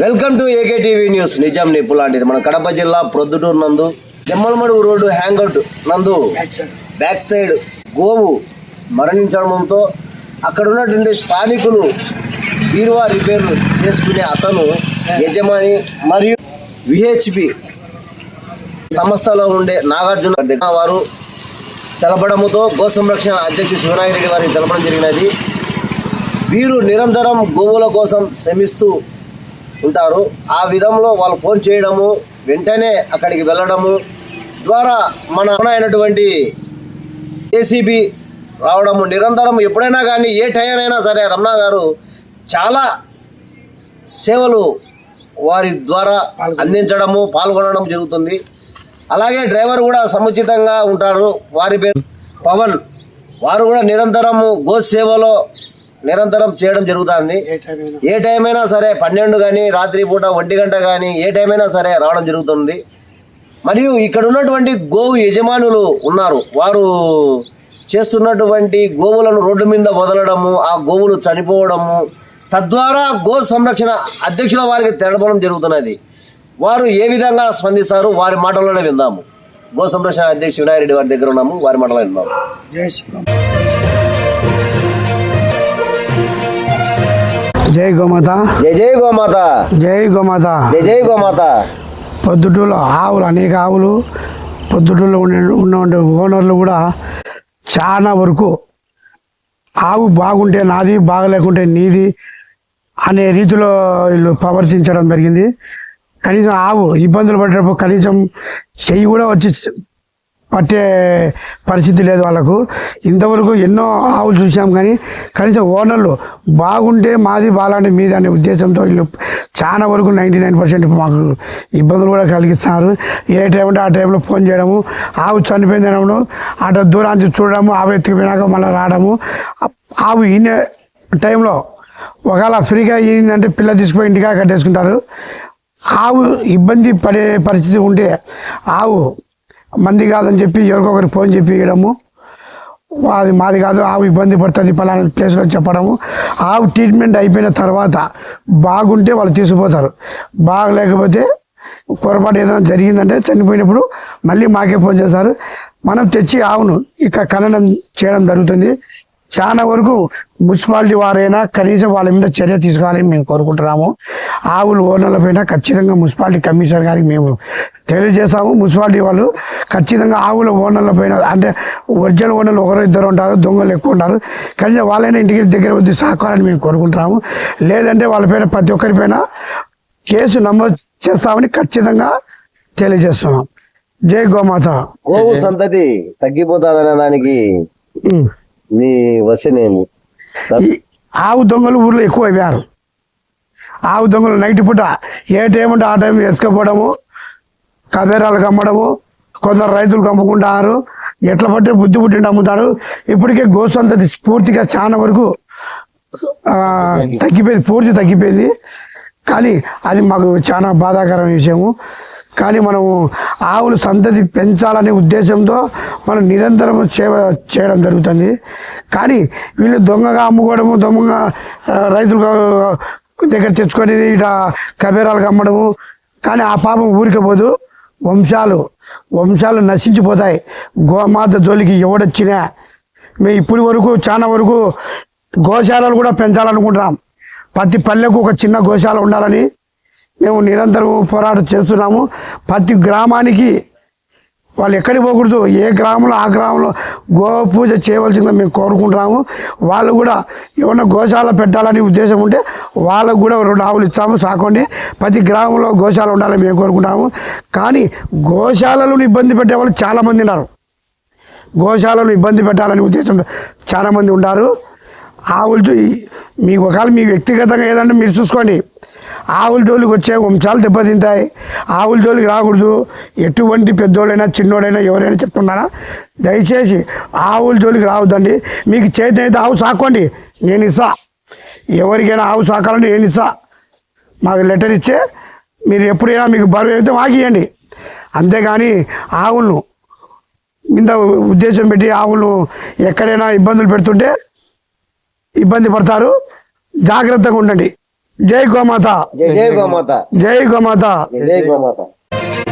Welcome to AK TV news. Nizam నిప్పు లాంటిది. మన కడప జిల్లా ప్రొద్దుటూరు నందు జమ్మలమడుగు రోడ్డు హ్యాంగ్అవుట్ నందు బ్యాక్ సైడ్ గోవు మరణించడంతో అక్కడ ఉన్నటువంటి స్థానికులు బీరువా రిపేర్లు చేసుకునే అతను యజమాని మరియు విహెచ్పి సంస్థలో ఉండే నాగార్జున వారు తెలపడముతో గో సంరక్షణ అధ్యక్షుడు శివనాగిరెడ్డి వారికి తెలపడం జరిగినది. వీరు నిరంతరం గోవుల కోసం శ్రమిస్తూ ఉంటారు. ఆ విధంలో వాళ్ళు ఫోన్ చేయడము వెంటనే అక్కడికి వెళ్ళడము ద్వారా మన అయినటువంటి ఏసీబీ రావడము నిరంతరం ఎప్పుడైనా కానీ ఏ టైం అయినా సరే రమణ గారు చాలా సేవలు వారి ద్వారా అందించడము పాల్గొనడం జరుగుతుంది. అలాగే డ్రైవర్ కూడా సముచితంగా ఉంటారు. వారి పేరు పవన్. వారు కూడా నిరంతరము గో సేవలో నిరంతరం చేయడం జరుగుతుంది. ఏ టైం అయినా. సరే పన్నెండు కానీ రాత్రి పూట ఒంటి గంట కానీ ఏ టైం అయినా సరే రావడం జరుగుతుంది. మరియు ఇక్కడ ఉన్నటువంటి గోవు యజమానులు ఉన్నారు. వారు చేస్తున్నటువంటి గోవులను రోడ్డు మీద వదలడము ఆ గోవులు చనిపోవడము తద్వారా గో సంరక్షణ అధ్యక్షుల వారికి తెలపడం జరుగుతున్నది. వారు ఏ విధంగా స్పందిస్తారు? వారి మాటల్లోనే విందాము. గో సంరక్షణ అధ్యక్షుడు వినాయరెడ్డి వారి దగ్గర ఉన్నాము. వారి మాటలో విందాము. జై గోమాత. జై జై గోమాత. జై గోమాత. జై జై గోమాత. పొద్దుటూరులో ఆవులు అనేక ఆవులు పొద్దుటూరులో ఉండే ఉన్న ఓనర్లు కూడా చాలా వరకు ఆవు బాగుంటే నాది బాగలేకుంటే నీది అనే రీతిలో వీళ్ళు ప్రవర్తించడం జరిగింది. కనీసం ఆవు ఇబ్బందులు పడేటప్పుడు కనీసం చెయ్యి కూడా వచ్చి పట్టే పరిస్థితి లేదు వాళ్ళకు. ఇంతవరకు ఎన్నో ఆవులు చూసాం కానీ కనీసం ఓనర్లు బాగుంటే మాది బాలాంటి మీది అనే ఉద్దేశంతో వీళ్ళు చాలా వరకు నైంటీ నైన్ పర్సెంట్ మాకు ఇబ్బందులు కూడా కలిగిస్తున్నారు. ఏ టైం అంటే ఆ టైంలో ఫోన్ చేయడము ఆవు చనిపోయింది అనడం అటు దూరానికి చూడడము ఆవు ఎత్తుకుపోయినాక మళ్ళీ రావడము. ఆవు ఈయన టైంలో ఒకవేళ ఫ్రీగా ఈయనంటే పిల్ల తీసుకుపోయి ఇంటికా కట్టేసుకుంటారు. ఆవు ఇబ్బంది పడే పరిస్థితి ఉంటే ఆవు మంది కాదని చెప్పి ఎవరికొకరికి ఫోన్ చెప్పి ఇవ్వడము. అది మాది కాదు ఆవు ఇబ్బంది పడుతుంది పలానా ప్లేస్లో చెప్పడము. ఆవు ట్రీట్మెంట్ అయిపోయిన తర్వాత బాగుంటే వాళ్ళు తీసుకుపోతారు. బాగలేకపోతే పొరపాటు ఏదైనా జరిగిందంటే చనిపోయినప్పుడు మళ్ళీ మాకే ఫోన్ చేస్తారు. మనం తెచ్చి ఆవును ఇక్కడ ఖననం చేయడం జరుగుతుంది. చాలా వరకు మున్సిపాలిటీ వారైనా కనీసం వాళ్ళ మీద చర్య తీసుకోవాలని మేము కోరుకుంటున్నాము. ఆవులు ఓనర్ల పైన ఖచ్చితంగా మున్సిపాలిటీ కమిషనర్ గారికి మేము తెలియజేస్తాము. మున్సిపాలిటీ వాళ్ళు ఖచ్చితంగా ఆవుల ఓనర్ల పైన అంటే ఒరిజినల్ ఓనర్లు ఒకరు ఇద్దరు ఉంటారు దొంగలు ఎక్కువ ఉంటారు. కనీసం వాళ్ళైనా ఇంటికి దగ్గర వచ్చి సాకాలని మేము కోరుకుంటున్నాము. లేదంటే వాళ్ళ పైన ప్రతి ఒక్కరిపైన కేసు నమోదు చేస్తామని ఖచ్చితంగా తెలియజేస్తున్నాం. జై గోమాత. గోవు సంతతి తగ్గిపోతాదనే దానికి. నీ వసనేమి ఆవు దొంగలు ఊర్లో ఎక్కువ అయిపోయారు ఆవు దొంగలు నైట్ పూట ఏ టైం అంటే ఆ టైం ఎత్తుకపోవడము కబేరాలకు అమ్మడము కొందరు రైతులు అమ్ముకుంటారు ఎట్లా పట్టే బుద్ధి పుట్టిండి అమ్ముతాడు. ఇప్పటికే గోసంతతి పూర్తిగా చాలా వరకు తగ్గిపోయింది పూర్తి తగ్గిపోయింది. కానీ అది మాకు చాలా బాధాకరమైన విషయము. కానీ మనము ఆవులు సంతతి పెంచాలనే ఉద్దేశంతో మనం నిరంతరం సేవ చేయడం జరుగుతుంది. కానీ వీళ్ళు దొంగగా అమ్ముకోవడము దొంగగా రైతులు దగ్గర తెచ్చుకొనేది ఇట కబేరాలకు అమ్మడము. కానీ ఆ పాపం ఊరికి పోదు. వంశాలు వంశాలు నశించిపోతాయి. గోమాత జోలికి ఎవడొచ్చినా. మేము ఇప్పటి వరకు చాలా వరకు గోశాలలు కూడా పెంచాలనుకుంటున్నాం. ప్రతి పల్లెకు ఒక చిన్న గోశాల ఉండాలని మేము నిరంతరం పోరాటం చేస్తున్నాము. ప్రతి గ్రామానికి వాళ్ళు ఎక్కడికి పోకూడదు. ఏ గ్రామంలో ఆ గ్రామంలో గో పూజ చేయవలసిందో మేము కోరుకుంటున్నాము. వాళ్ళు కూడా ఏమన్నా గోశాల పెట్టాలని ఉద్దేశం ఉంటే వాళ్ళకు కూడా రెండు ఆవులు ఇస్తాము సాకోండి. ప్రతి గ్రామంలో గోశాల ఉండాలని మేము కోరుకుంటాము కానీ గోశాలను ఇబ్బంది పెట్టే వాళ్ళు చాలామంది ఉన్నారు. గోశాలను ఇబ్బంది పెట్టాలని ఉద్దేశం చాలామంది ఉన్నారు ఆవులు చూ- మీకు ఒకవేళ మీ వ్యక్తిగతంగా ఏదంటే మీరు చూసుకోండి. ఆవుల జోలికి వచ్చే వంశాలు దెబ్బతింటాయి. ఆవుల జోలికి రాకూడదు. ఎటువంటి పెద్దోళ్ళైనా చిన్నోడైనా ఎవరైనా చెప్తున్నారా? దయచేసి ఆవుల జోలికి రావద్దండి. మీకు చేతి అయితే ఆవు సాకోండి నేను ఇస్తా. ఎవరికైనా ఆవు సాకాలంటే నేను ఇస్తా. మాకు లెటర్ ఇచ్చే మీరు ఎప్పుడైనా మీకు బరువు అయితే మాకు అంతేగాని ఆవులను మీద ఉద్దేశం పెట్టి ఆవులను ఎక్కడైనా ఇబ్బందులు పెడుతుంటే ఇబ్బంది పడతారు. జాగ్రత్తగా ఉండండి. జై గోమాత. జై గోమాత. జై గోమాత. జై గోమాత.